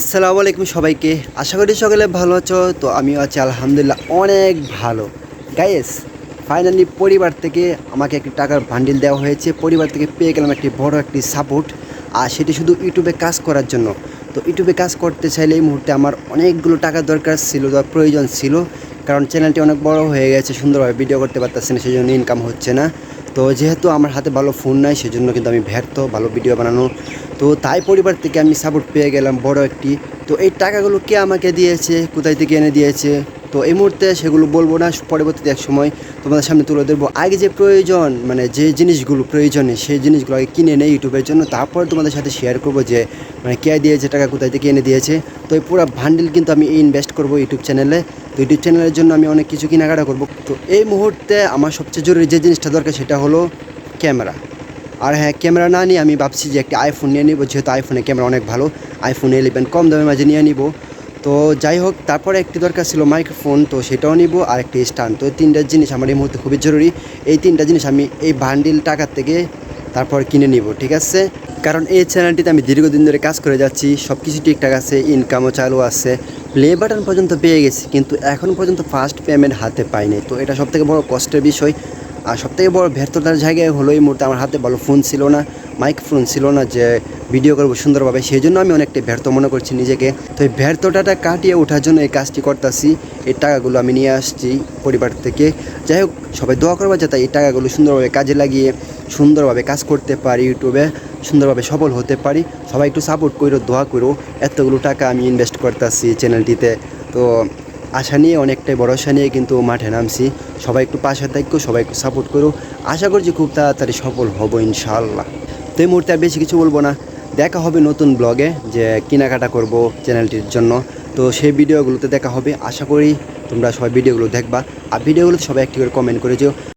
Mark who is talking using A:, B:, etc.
A: আসসালামু আলাইকুম সবাইকে। আশা করি সকালে ভালো আছো, তো আমিও আছি আলহামদুলিল্লাহ অনেক ভালো। গাইস ফাইনালি পরিবার থেকে আমাকে একটি টাকার বান্ডিল দেওয়া হয়েছে। পরিবার থেকে পেয়ে গেলাম একটি বড় একটি সাপোর্ট আর সেটি শুধু ইউটিউবে কাজ করার জন্য। তো ইউটিউবে কাজ করতে চাইলে এই মুহূর্তে আমার অনেকগুলো টাকার দরকার ছিল বা প্রয়োজন ছিল। কারণ চ্যানেলটি অনেক বড় হয়ে গেছে, সুন্দরভাবে ভিডিও করতে পারতেছি না সেই জন্য ইনকাম হচ্ছে না। তো যেহেতু আমার হাতে ভালো ফোন নাই, সেজন্য কিন্তু আমি ব্যর্থ, ভালো ভিডিও বানানো। তো তাই পরিবার থেকে আমি সাপোর্ট পেয়ে গেলাম বড় একটি। তো এই টাকাগুলো কে আমাকে দিয়েছে? কোথায় থেকে এনে দিয়েছে? তো এই মুহূর্তে সেগুলো বলব না, পরবর্তীতে এক সময় তোমাদের সামনে তুলে ধরবো। আগে যে প্রয়োজন মানে যে জিনিসগুলো প্রয়োজনে, সেই জিনিসগুলো আগে কিনে নেই ইউটিউবের জন্য। তারপর তোমাদের সাথে শেয়ার করব যে মানে কে দিয়েছে, টাকা কোথায় থেকে এনে দিয়েছে। তো এই পুরো ভান্ডিল কিন্তু আমি ইনভেস্ট করব ইউটিউব চ্যানেলে তো ইউটিউব চ্যানেলের জন্য আমি অনেক কিছু কেনাকাটা করব। তো এই মুহূর্তে আমার সবচেয়ে জরুরি যে জিনিসটা দরকার, সেটা হলো ক্যামেরা। আর হ্যাঁ ক্যামেরা না নিয়ে আমি ভাবছি যে একটি আইফোন নিয়ে নিব, যেহেতু আইফোনের ক্যামেরা অনেক ভালো। আইফোন ইলেভেন কম দামের মাঝে নিয়ে নিব। তো যাই হোক, তারপরে একটি দরকার ছিল মাইক্রোফোন তো সেটাও নিব। আর একটি স্ট্যান্ড তো এই তিনটা জিনিস আমার এই মুহূর্তে খুবই জরুরি। এই তিনটা জিনিস আমি এই বান্ডিল টাকার থেকে তারপর কিনে নিব, ঠিক আছে? কারণ এই চ্যানেলটিতে আমি দীর্ঘদিন ধরে কাজ করে যাচ্ছি সব কিছু ঠিকঠাক আছে ইনকামও চালু আছে। প্লে বাটন পর্যন্ত পেয়ে গেছি, কিন্তু এখন পর্যন্ত ফার্স্ট পেমেন্ট হাতে পাইনি। তো এটা সবথেকে বড় কষ্টের বিষয়। আর সবথেকে বড় ব্যর্থতার জায়গায় হলো এই মুহূর্তে আমার হাতে ভালো ফোন ছিল না মাইক ফোন ছিল না যে ভিডিও করব সুন্দরভাবে। সেই জন্য আমি অনেকটা ব্যর্থ মনে করছি নিজেকে। তো এই ব্যর্থতাটা কাটিয়ে ওঠার জন্য এই কাজটি করতেছি। এই টাকাগুলো আমি নিয়ে আসছি পরিবার থেকে। যাই হোক, সবাই দোয়া করব যাতে এই টাকাগুলো সুন্দরভাবে কাজে লাগিয়ে, সুন্দরভাবে কাজ করতে পারি ইউটিউবে, সুন্দরভাবে সফল হতে পারি। সবাই একটু সাপোর্ট করো দোয়া করো এতগুলো টাকা আমি ইনভেস্ট করতেছি চ্যানেলটিতে তো আশা নিয়ে, অনেকটাই ভরসা নিয়ে কিন্তু মাঠে নামছি। সবাই একটু পাশে থাকো সবাই একটু সাপোর্ট করো আশা করছি খুব তাড়াতাড়ি সফল হব ইনশাল্লাহ তো এই মুহূর্তে আর বেশি কিছু বলব না। দেখা হবে নতুন ব্লগে যে কেনাকাটা করব চ্যানেলটির জন্য। তো সেই ভিডিওগুলোতে দেখা হবে। আশা করি তোমরা সবাই ভিডিওগুলো দেখবা। আর ভিডিওগুলো সবাই একটি করে কমেন্ট করে